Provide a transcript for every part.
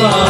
sun.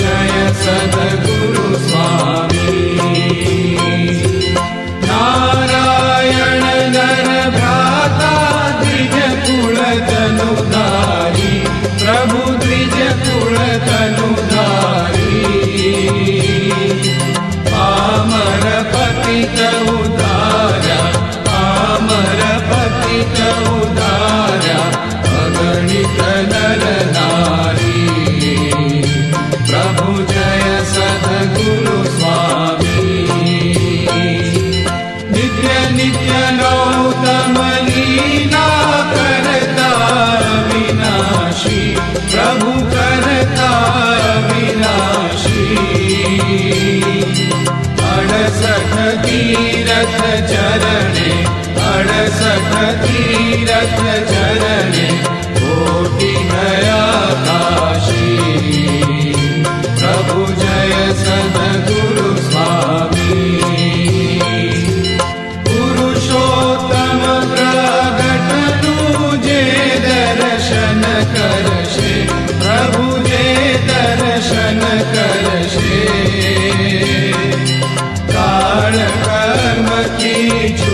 जय सद्गुरु ी रथ जरणे सफति रथ जाने sítio